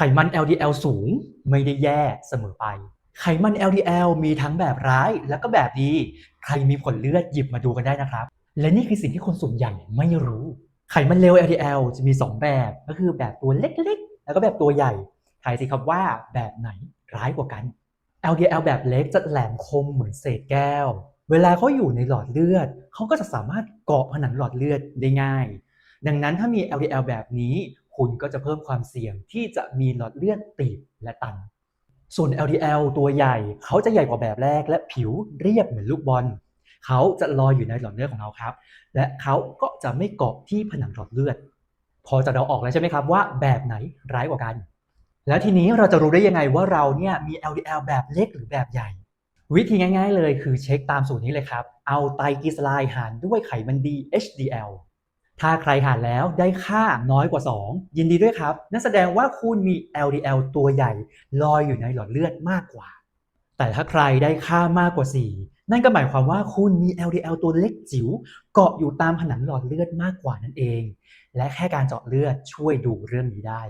ไขมัน LDL สูงไม่ได้แย่เสมอไป ไขมัน LDL มีทั้งแบบร้ายและก็แบบดี ใครมีผลเลือดหยิบมาดูกันได้นะครับ และนี่คือสิ่งที่คนส่วนใหญ่ไม่รู้ ไขมันเลว LDL จะมี 2 แบบ ก็คือแบบตัวเล็กๆ แล้วก็แบบตัวใหญ่ทายสิครับว่าแบบไหนร้ายกว่ากัน LDL แบบเล็กจะแหลมคมเหมือนเศษแก้ว เวลาเขาอยู่ในหลอดเลือด เขาก็จะสามารถเกาะผนังหลอดเลือดได้ง่าย ดังนั้นถ้ามี LDL แบบนี้ คุณก็จะเพิ่มความเสี่ยงที่จะมีหลอดเลือดตีบและตัน ส่วน LDL ตัวใหญ่เขาจะใหญ่กว่าแบบแรก และผิวเรียบเหมือนลูกบอลเขาจะลอยอยู่ในหลอดเลือดของเราครับ และเขาก็จะไม่เกาะที่ผนังหลอดเลือด พอจะเดาออกแล้วใช่ไหมครับว่าแบบไหนร้ายกว่ากัน แล้วทีนี้เราจะรู้ได้ยังไงว่าเราเนี่ยมี LDL แบบเล็กหรือแบบใหญ่ วิธีง่าย ๆ เลยคือเช็คตามสูตรนี้เลยครับ เอาไตรกลีเซอไรด์หารด้วยไขมันดี HDL ถ้าใครหารแล้วได้ค่าน้อยกว่า 2 ยินดีด้วยครับ นั่นแสดงว่าคุณมี LDL ตัวใหญ่ลอยอยู่ในหลอดเลือดมากกว่า แต่ถ้าใครได้ค่ามากกว่า 4 นั่นก็หมายความว่าคุณมี LDL ตัวเล็กจิ๋วเกาะอยู่ตามผนังหลอดเลือดมากกว่านั่นเอง และแค่การเจาะเลือดช่วยดูเรื่องนี้ได้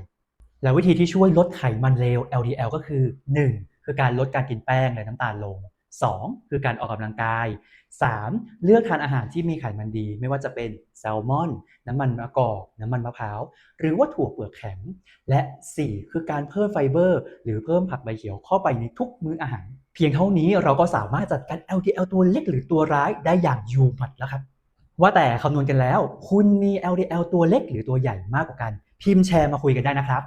แล้ววิธีที่ช่วยลดไขมันเลว LDL ก็คือ 1. คือการลดการกินแป้งและน้ำตาลลง 2. คือการออกกำลังกาย 3. เลือกทานอาหารที่มีไขมันดี ไม่ว่าจะเป็นแซลมอน น้ำมันมะกอกน้ำมันมะพร้าว หรือว่าถั่วเปลือกแข็ง และ 4. คือการเพิ่มไฟเบอร์ หรือเพิ่มผักใบเขียวเข้าไปในทุกมื้ออาหาร เพียงเท่านี้เราก็สามารถจัดการ LDL ตัวเล็กหรือตัวร้ายได้อย่างยูหมัดแล้วครับ ว่าแต่คำนวณกันแล้ว คุณมี LDL ตัวเล็กหรือตัวใหญ่มากกว่ากัน พิมพ์แชร์มาคุยกันได้นะครับ